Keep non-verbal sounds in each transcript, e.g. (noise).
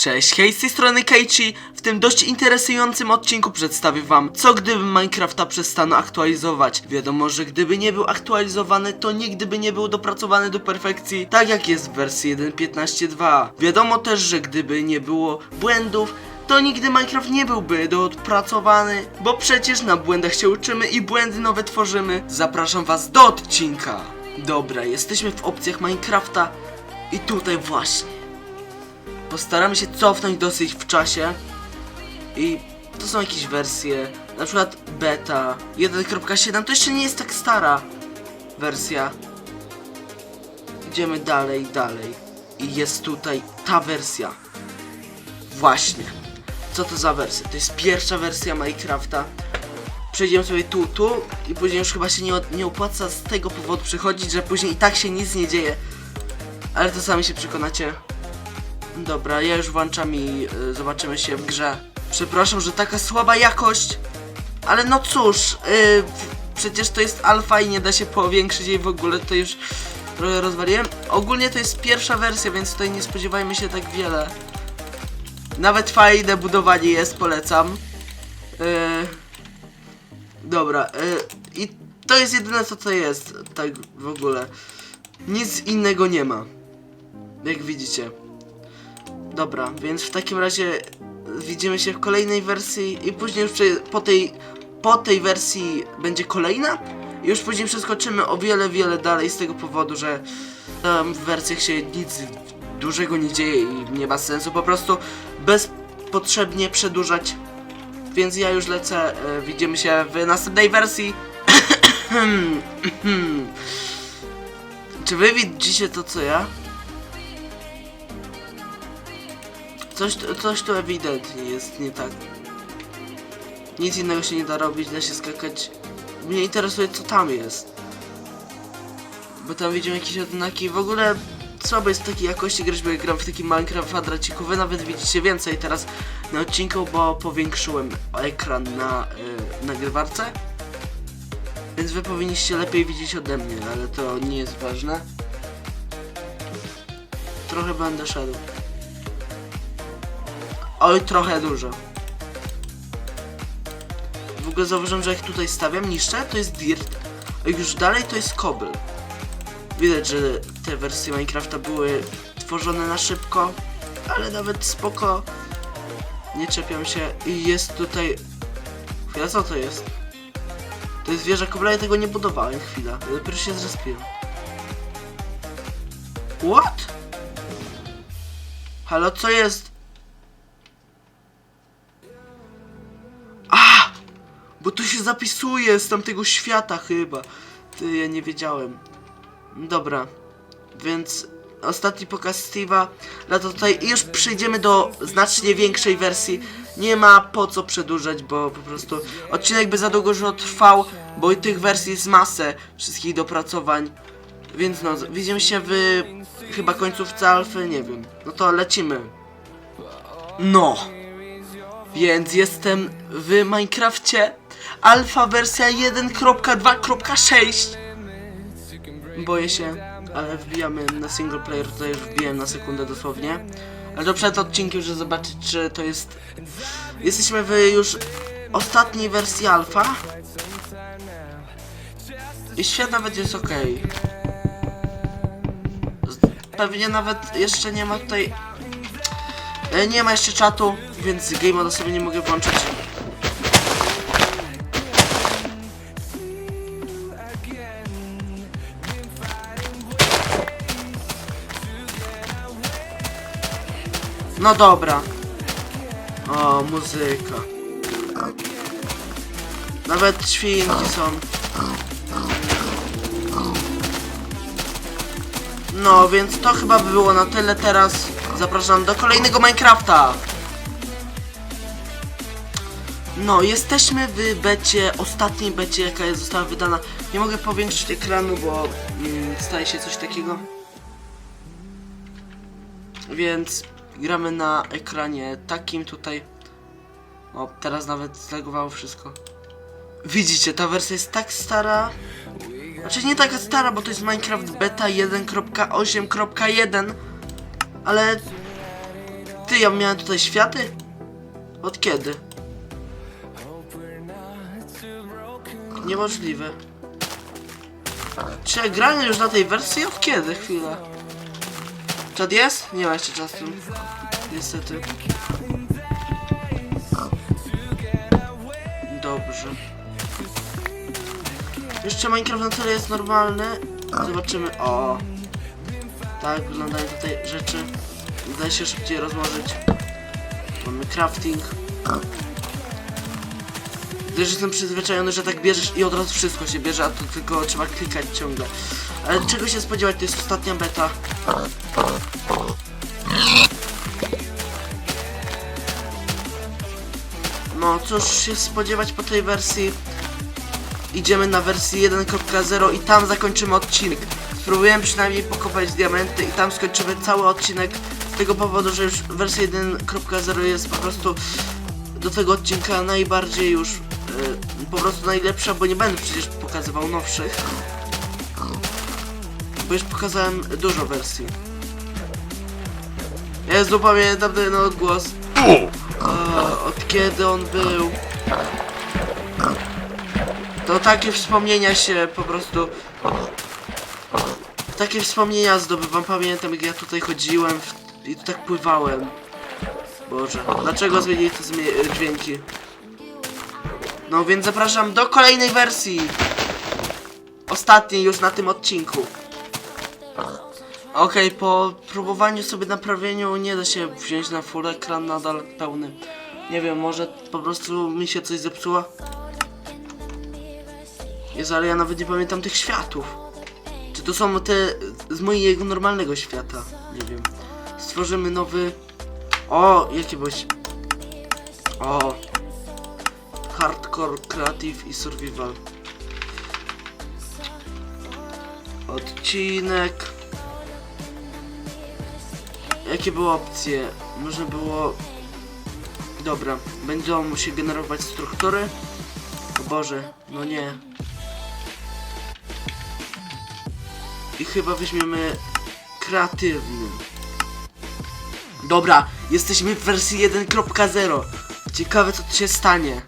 Cześć, hej, z tej strony Keiichi. W tym dość interesującym odcinku przedstawię wam, co gdyby Minecrafta przestano aktualizować. Wiadomo, że gdyby nie był aktualizowany, to nigdy by nie był dopracowany do perfekcji, tak jak jest w wersji 1.15.2. Wiadomo też, że gdyby nie było błędów, to nigdy Minecraft nie byłby dopracowany, bo przecież na błędach się uczymy i błędy nowe tworzymy. Zapraszam was do odcinka. Dobra, jesteśmy w opcjach Minecrafta i tutaj właśnie. Postaramy się cofnąć dosyć w czasie i to są jakieś wersje, na przykład beta 1.7 to jeszcze nie jest tak stara wersja. Idziemy dalej, dalej i jest tutaj ta wersja. Właśnie. Co to za wersja? To jest pierwsza wersja Minecrafta. Przejdziemy sobie tu, tu i później już chyba się nie, nie opłaca z tego powodu przychodzić, że później i tak się nic nie dzieje. Ale to sami się przekonacie. Dobra, ja już włączam i y, zobaczymy się w grze. Przepraszam, że taka słaba jakość, ale no cóż, y, przecież to jest alfa i nie da się powiększyć jej w ogóle, to już trochę rozwaliłem. Ogólnie to jest pierwsza wersja, więc tutaj nie spodziewajmy się tak wiele. Nawet fajne budowanie jest, polecam. Y, dobra, y, i to jest jedyne co to jest, tak w ogóle. Nic innego nie ma. Jak widzicie. Dobra, więc w takim razie widzimy się w kolejnej wersji i później już po tej po tej wersji będzie kolejna już później przeskoczymy o wiele, wiele dalej z tego powodu, że w wersjach się nic dużego nie dzieje i nie ma sensu po prostu bezpotrzebnie przedłużać. Więc ja już lecę, e, widzimy się w następnej wersji. (coughs) Czy wy widzicie to co ja? Coś, coś tu ewidentnie jest nie tak. Nic innego się nie da robić, da się skakać. Mnie interesuje co tam jest. Bo tam widzimy jakieś odznaki. W ogóle słabo jest takiej jakości grać, bo ja gram w taki Minecraft kwadraciku. Wy nawet widzicie więcej teraz na odcinku, bo powiększyłem ekran na y, nagrywarce. Więc wy powinniście lepiej widzieć ode mnie, ale to nie jest ważne. Trochę będę szedł. Oj, trochę dużo. W ogóle zauważyłem, że jak tutaj stawiam, niszczę, to jest dirt, a już dalej to jest cobble. Widać, że te wersje Minecrafta były tworzone na szybko, ale nawet spoko. Nie czepiam się i jest tutaj... Chwila, co to jest? To jest wieża kobla, ja tego nie budowałem, chwila. Ja dopiero się zrespiłem. What? Halo, co jest? Się zapisuje z tamtego świata chyba. Ty, ja nie wiedziałem. Dobra. Więc ostatni pokaz Steve'a. To tutaj już przejdziemy do znacznie większej wersji. Nie ma po co przedłużać, bo po prostu odcinek by za długo już trwał, bo i tych wersji jest masę wszystkich dopracowań. Więc no, widzimy się w chyba końcówce alfy, nie wiem. No to lecimy. No. Więc jestem w Minecrafcie alfa wersja 1.2.6 Boję się, ale wbijamy na single player, tutaj już wbiłem na sekundę dosłownie. Ale to przed odcinkiem, żeby zobaczyć czy to jest... Jesteśmy w już ostatniej wersji alfa. I świat nawet jest ok Pewnie nawet jeszcze nie ma tutaj E, Nie ma jeszcze czatu, więc game moda sobie nie mogę włączyć. No dobra. O, muzyka. Nawet świnki są. No, więc to chyba by było na tyle teraz. Zapraszam do kolejnego Minecrafta. No, jesteśmy w becie, ostatniej becie, jaka jest, została wydana. Nie mogę powiększyć ekranu, bo mm, staje się coś takiego. Więc gramy na ekranie takim tutaj. O, teraz nawet zlegowało wszystko. Widzicie, ta wersja jest tak stara. Znaczy nie taka stara, bo to jest Minecraft Beta 1.8.1 Ale Ty, ja miałem tutaj światy? Od kiedy? Niemożliwe. Czy ja grałem już na tej wersji? Od kiedy? Chwila. Czad jest? Nie ma jeszcze czasu. Niestety. Dobrze. Jeszcze Minecraft na tyle jest normalny. Zobaczymy. O. Tak wyglądają tutaj rzeczy. Udaje się szybciej rozłożyć. Mamy crafting. Gdyż jestem przyzwyczajony, że tak bierzesz i od razu wszystko się bierze, a tu tylko trzeba klikać ciągle. Ale czego się spodziewać, to jest ostatnia beta. No cóż się spodziewać po tej wersji. Idziemy na wersję 1.0 i tam zakończymy odcinek. Spróbujemy przynajmniej pokopać diamenty i tam skończymy cały odcinek z tego powodu, że już wersja 1.0 jest po prostu do tego odcinka najbardziej już po prostu najlepsza, bo nie będę przecież pokazywał nowszych. Bo już pokazałem dużo wersji. Jezu, pamiętam ten odgłos. O, od kiedy on był? To takie wspomnienia się po prostu... Takie wspomnienia zdobywam. Pamiętam jak ja tutaj chodziłem w... i tu tak pływałem. Boże, dlaczego zmienili te dźwięki? No więc zapraszam do kolejnej wersji. Ostatniej już na tym odcinku. Okej, po próbowaniu sobie naprawieniu nie da się wziąć na full ekran nadal pełny. Nie wiem, może po prostu mi się coś zepsuło. Jezu, ale ja nawet nie pamiętam tych światów. Czy to są te z mojego normalnego świata? Nie wiem. Stworzymy nowy... O, jaki byś... O. Hardcore, Creative i Survival. Odcinek. Jakie były opcje? Można było... Dobra, będą się generować struktury. O Boże, no nie. I chyba weźmiemy kreatywny. Dobra, jesteśmy w wersji 1.0. Ciekawe co tu się stanie.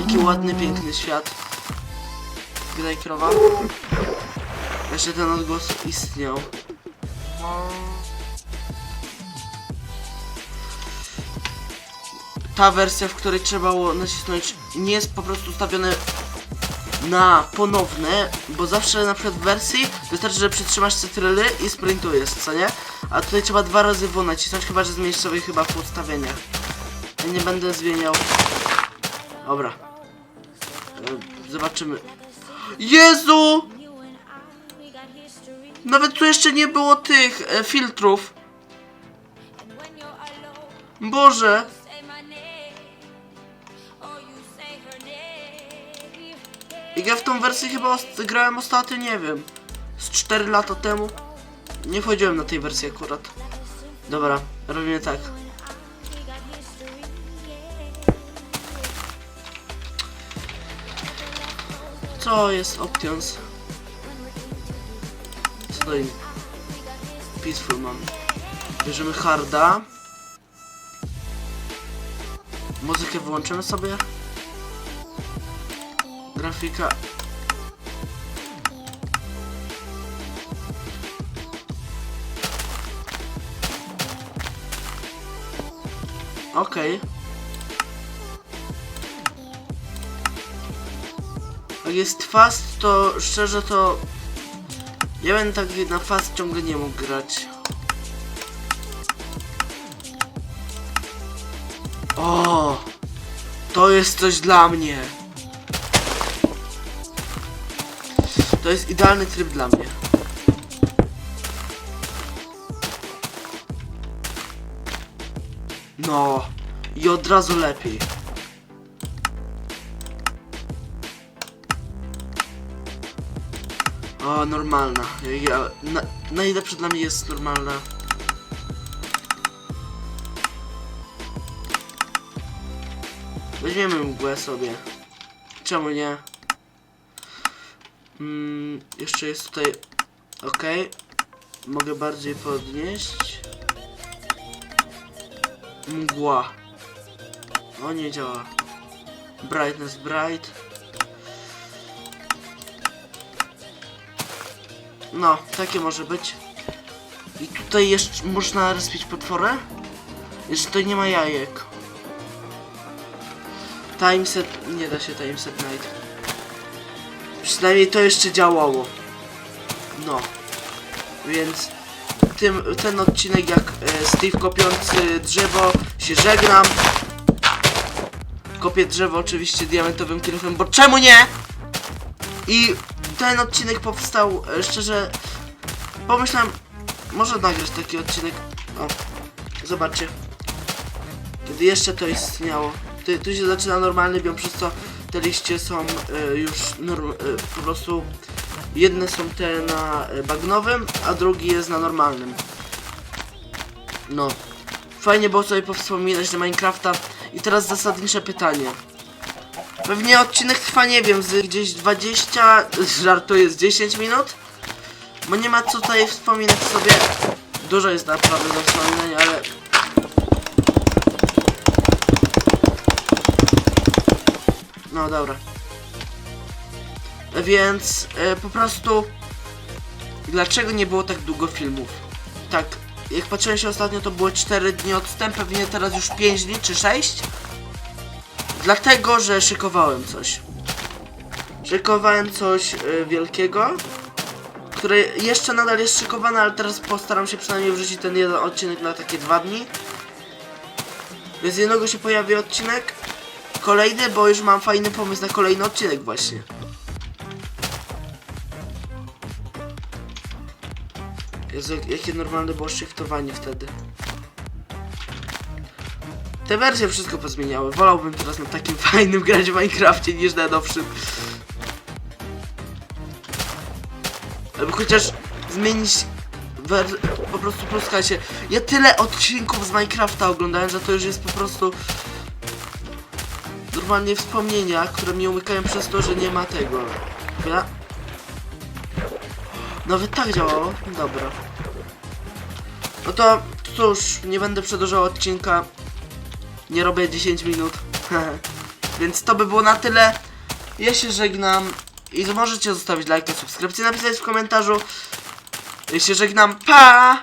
Jaki ładny, piękny świat. Wydaj krowa. Jeszcze ten odgłos istniał. Ta wersja, w której trzeba było nacisnąć, nie jest po prostu ustawione na ponowne, bo zawsze na przykład w wersji wystarczy, że przytrzymasz cytryly i sprintujesz, co nie? A tutaj trzeba dwa razy W nacisnąć, chyba że zmienisz sobie chyba w ustawieniach. Ja nie będę zmieniał. Dobra. Zobaczymy. Jezu! Nawet tu jeszcze nie było tych e, filtrów. Boże! Jak ja w tą wersję chyba grałem ostatnio, nie wiem, z 4 lata temu. Nie wchodziłem na tej wersji akurat. Dobra, robimy tak. Co jest options? Co to jest? Peaceful mam. Bierzemy harda. Muzykę wyłączymy sobie. Grafika. Okej. Jak jest fast, to szczerze to... Ja będę tak na fast ciągle nie mógł grać. O! To jest coś dla mnie. To jest idealny tryb dla mnie. No. I od razu lepiej. O, normalna. Ja, na, najlepsze dla mnie jest normalna. Weźmiemy mgłę sobie. Czemu nie? Mm, jeszcze jest tutaj. Ok. Mogę bardziej podnieść. Mgła. O, nie działa. Brightness bright. No, takie może być. I tutaj jeszcze można respić potworę? Jeszcze tutaj nie ma jajek. Timeset... nie da się timeset night. Przynajmniej to jeszcze działało. No. Więc tym, ten odcinek jak e, Steve kopiący drzewo się żegnam. Kopię drzewo oczywiście diamentowym kilofem, bo czemu nie? I ten odcinek powstał, e, szczerze, pomyślałem, może nagrać taki odcinek. O, zobaczcie. Kiedy jeszcze to istniało. Tu, tu się zaczyna normalny biom, przez co te liście są e, już norm, e, po prostu jedne są te na bagnowym, a drugi jest na normalnym. No. Fajnie było sobie powspominać na Minecrafta. I teraz zasadnicze pytanie. Pewnie odcinek trwa, nie wiem, z gdzieś 20, żartuję, z 10 minut? Bo nie ma co tutaj wspominać sobie. Dużo jest naprawdę do wspominania, ale... No dobra. Więc e, po prostu... Dlaczego nie było tak długo filmów? Tak, jak patrzyłem się ostatnio to było 4 dni odstęp, pewnie teraz już 5 dni czy 6? Dlatego, że szykowałem coś. Szykowałem coś y, wielkiego, które jeszcze nadal jest szykowane, ale teraz postaram się przynajmniej wrzucić ten jeden odcinek na takie dwa dni. Więc jednego się pojawi odcinek, kolejny, bo już mam fajny pomysł na kolejny odcinek właśnie. Jezu, jak- jakie normalne było shiftowanie wtedy. Te wersje wszystko pozmieniały. Wolałbym teraz na takim (laughs) fajnym grać w Minecrafcie niż na nowszym. Albo chociaż zmienić po prostu posłuchajcie. Ja tyle odcinków z Minecrafta oglądałem, że to już jest po prostu normalnie wspomnienia, które mnie umykają przez to, że nie ma tego. Chwila. Nawet tak działało? Dobra. No to cóż, nie będę przedłużał odcinka. Nie robię 10 minut. (laughs) Więc to by było na tyle. Ja się żegnam. I możecie zostawić lajka, subskrypcję, napisać w komentarzu. Ja się żegnam. Pa!